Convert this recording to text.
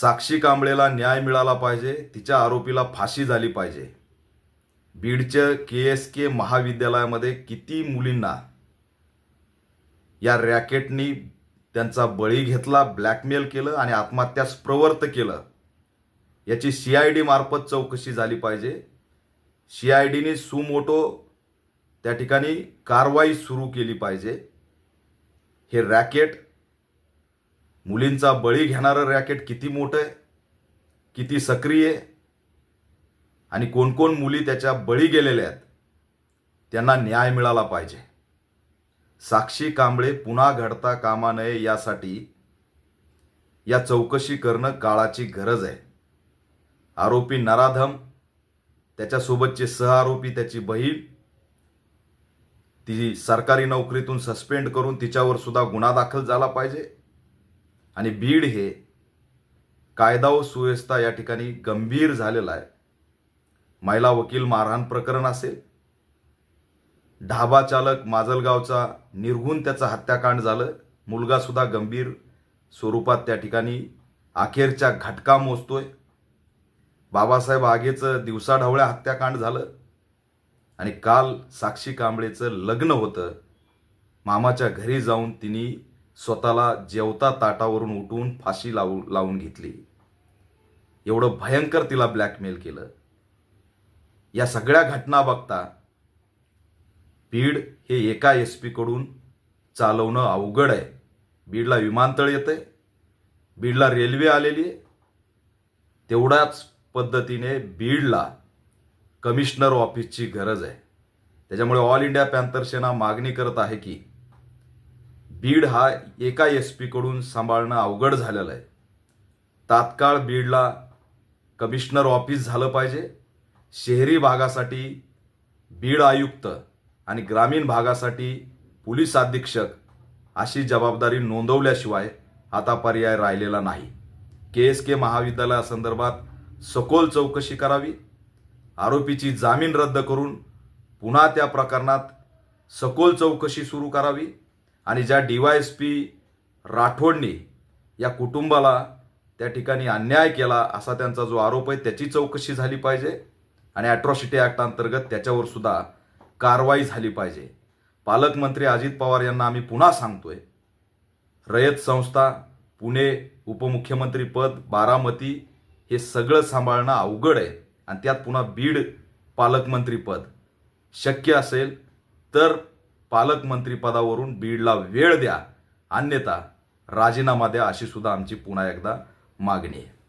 साक्षी कांबळेला न्याय मिळाला पाहिजे तिच्या आरोपीला फाशी झाली पाहिजे. बीडच्या के एस के महाविद्यालयामध्ये किती मुलींना या रॅकेटनी त्यांचा बळी घेतला ब्लॅकमेल केलं आणि आत्महत्यास प्रवृत्त केलं याची सी आय डी मार्फत चौकशी झाली पाहिजे. सी आय डीने सुमोटो त्या ठिकाणी कारवाई सुरू केली पाहिजे. हे रॅकेट मुलींचा बळी घेणारं रॅकेट किती मोठं आहे किती सक्रिय आहे आणि कोण कोण मुली त्याच्या बळी गेलेल्या आहेत त्यांना न्याय मिळाला पाहिजे. साक्षी कांबळे पुन्हा घडता कामा नये यासाठी या चौकशी करणं काळाची गरज आहे. आरोपी नराधम त्याच्यासोबतचे सहआरोपी त्याची बहीण ती सरकारी नोकरीतून सस्पेंड करून तिच्यावर सुद्धा गुन्हा दाखल झाला पाहिजे. आणि बीड हे कायदा व सुव्यवस्था या ठिकाणी गंभीर झालेला आहे. महिला वकील मारहाण प्रकरण असेल ढाबा चालक माजलगावचा निर्गुण त्याचं हत्याकांड झालं मुलगासुद्धा गंभीर स्वरूपात त्या ठिकाणी अखेरच्या घटका मोजतोय. बाबासाहेब आगेचं दिवसाढवळ्या हत्याकांड झालं आणि काल साक्षी कांबळेचं लग्न होतं. मामाच्या घरी जाऊन तिने स्वतःला जेवता ताटावरून उठून फाशी लावून लावून घेतली. एवढं भयंकर तिला ब्लॅकमेल केलं. या सगळ्या घटना बघता बीड हे एका एस पीकडून चालवणं अवघड आहे. बीडला विमानतळ येतंय. बीडला रेल्वे आलेली आहे. तेवढ्याच पद्धतीने बीडला कमिशनर ऑफिसची गरज आहे. त्याच्यामुळे ऑल इंडिया पॅन्थर सेना मागणी करत आहे की बीड हा एका एस पीकडून सांभाळणं अवघड झालेलं आहे. तात्काळ बीडला कमिशनर ऑफिस झालं पाहिजे. शहरी भागासाठी बीड आयुक्त आणि ग्रामीण भागासाठी पोलीस अधीक्षक अशी जबाबदारी नोंदवल्याशिवाय आता पर्याय राहिलेला नाही. के एस के महाविद्यालयासंदर्भात सखोल चौकशी करावी. आरोपीची जामीन रद्द करून पुन्हा त्या प्रकरणात सखोल चौकशी सुरू करावी. आणि ज्या डी वाय एस पी राठोडनी या कुटुंबाला त्या ठिकाणी अन्याय केला असा त्यांचा जो आरोप आहे त्याची चौकशी झाली पाहिजे आणि ॲट्रॉसिटी ॲक्ट अंतर्गत त्याच्यावर सुद्धा कारवाई झाली पाहिजे. पालकमंत्री अजित पवार यांना आम्ही पुन्हा सांगतोय रयत संस्था पुणे उपमुख्यमंत्री पद बारामती हे सगळं सांभाळणं अवघड आहे आणि त्यात पुन्हा बीड पालकमंत्रीपद शक्य असेल तर पालकमंत्रीपदावरून बीडला वेळ द्या. अन्यथा राजीनामा द्या अशी सुद्धा आमची पुन्हा एकदा मागणी आहे.